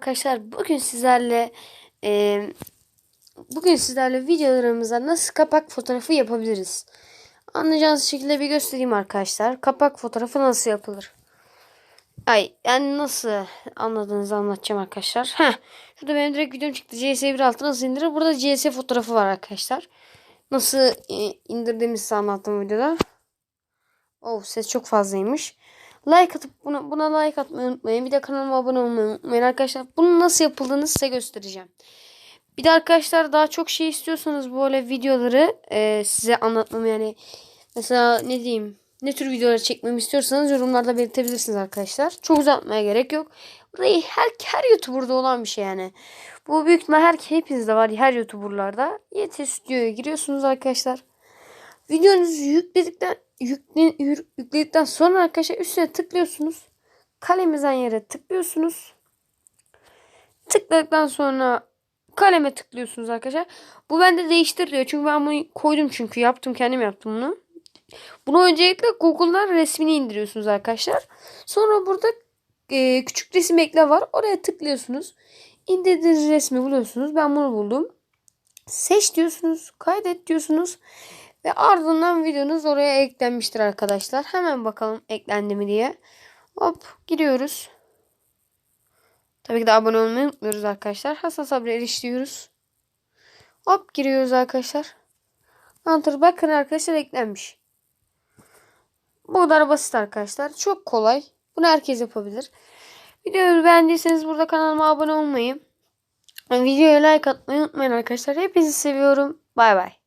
Arkadaşlar bugün sizlerle e, bugün sizlerle videolarımıza nasıl kapak fotoğrafı yapabiliriz? Anlayacağınız şekilde bir göstereyim arkadaşlar. Kapak fotoğrafı nasıl yapılır? Ay yani nasıl anladığınızı anlatacağım arkadaşlar. Heh, şurada benim direkt videom çıktı. CS1.6 nasıl indirir? Burada CS fotoğrafı var arkadaşlar. Nasıl e, indirdiğimizi anlattım videoda. Oh ses çok fazlaymış. Like atıp buna, buna like atmayı unutmayın. Bir de kanalıma abone olmayı unutmayın arkadaşlar. Bunun nasıl yapıldığını size göstereceğim. Bir de arkadaşlar daha çok şey istiyorsanız böyle videoları e, size anlatmamı yani mesela ne diyeyim ne tür videolar çekmemi istiyorsanız yorumlarda belirtebilirsiniz arkadaşlar. Çok uzatmaya gerek yok. Burayı her, her YouTuber'da olan bir şey yani. Bu büyük ihtimal her, hepinizde var her YouTuber'larda. YT Stüdyo'ya giriyorsunuz arkadaşlar. Videonuzu yükledikten yükle, yür- yükledikten sonra arkadaşlar üstüne tıklıyorsunuz. Kalemizden yere tıklıyorsunuz. Tıkladıktan sonra kaleme tıklıyorsunuz arkadaşlar. Bu bende değiştir diyor. Çünkü ben bunu koydum çünkü yaptım kendim yaptım bunu. Bunu öncelikle Google'dan resmini indiriyorsunuz arkadaşlar. Sonra burada e, küçük resim ekle var. Oraya tıklıyorsunuz. İndirdiğiniz resmi buluyorsunuz. Ben bunu buldum. Seç diyorsunuz. Kaydet diyorsunuz. Ve ardından videonuz oraya eklenmiştir arkadaşlar. Hemen bakalım eklendi mi diye. Hop giriyoruz. Tabii ki de abone olmayı unutmuyoruz arkadaşlar. Hasan Sabri eriştiriyoruz. Hop giriyoruz arkadaşlar. Enter bakın arkadaşlar eklenmiş. Bu kadar basit arkadaşlar. Çok kolay. Bunu herkes yapabilir. Videoyu beğendiyseniz burada kanalıma abone olmayı, videoya like atmayı unutmayın arkadaşlar. Hepinizi seviyorum. Bay bay.